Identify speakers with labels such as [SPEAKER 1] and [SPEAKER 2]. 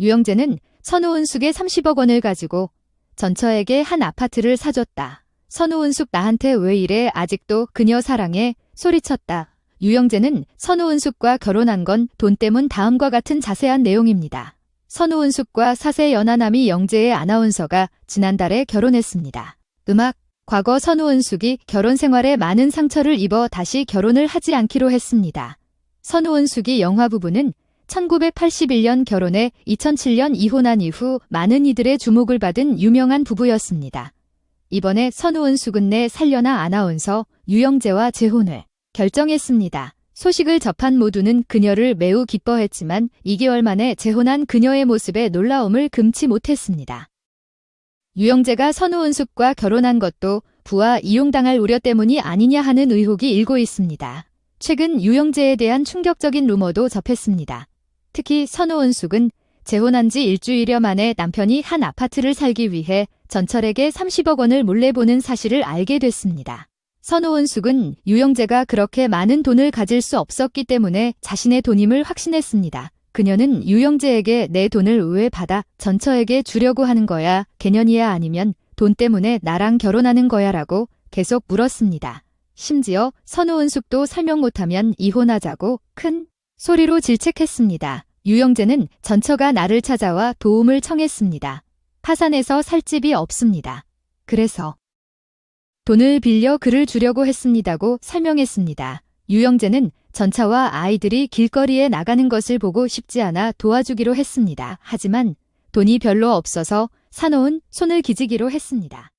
[SPEAKER 1] 유영재는 선우은숙의 30억 원을 가지고 전처에게 한 아파트를 사줬다. 선우은숙 나한테 왜 이래 아직도 그녀 사랑해 소리쳤다. 유영재는 선우은숙과 결혼한 건 돈 때문 다음과 같은 자세한 내용입니다. 선우은숙과 사세 연하남이 영재의 아나운서가 지난달에 결혼했습니다. 음악 과거 선우은숙이 결혼 생활에 많은 상처를 입어 다시 결혼을 하지 않기로 했습니다. 선우은숙이 영화 부부는 1981년 결혼해 2007년 이혼한 이후 많은 이들의 주목을 받은 유명한 부부였습니다. 이번에 선우은숙은 내 살려나 아나운서 유영재와 재혼을 결정했습니다. 소식을 접한 모두는 그녀를 매우 기뻐했지만 2개월 만에 재혼한 그녀의 모습에 놀라움을 금치 못했습니다. 유영재가 선우은숙과 결혼한 것도 부와 이용당할 우려 때문이 아니냐 하는 의혹이 일고 있습니다. 최근 유영재에 대한 충격적인 루머도 접했습니다. 특히 선우은숙은 재혼한 지 일주일여 만에 남편이 한 아파트를 살기 위해 전철에게 30억 원을 몰래 보는 사실을 알게 됐습니다. 선우은숙은 유영재가 그렇게 많은 돈을 가질 수 없었기 때문에 자신의 돈임을 확신했습니다. 그녀는 유영재에게 내 돈을 왜 받아 전처에게 주려고 하는 거야 개년이야 아니면 돈 때문에 나랑 결혼하는 거야 라고 계속 물었습니다. 심지어 선우은숙도 설명 못하면 이혼하자고 큰 소리로 질책했습니다. 유영재는 전처가 나를 찾아와 도움을 청했습니다. 파산해서 살 집이 없습니다. 그래서 돈을 빌려 그를 주려고 했습니다고 설명했습니다. 유영재는 전차와 아이들이 길거리에 나가는 것을 보고 싶지 않아 도와주기로 했습니다. 하지만 돈이 별로 없어서 사놓은 손을 기지기로 했습니다.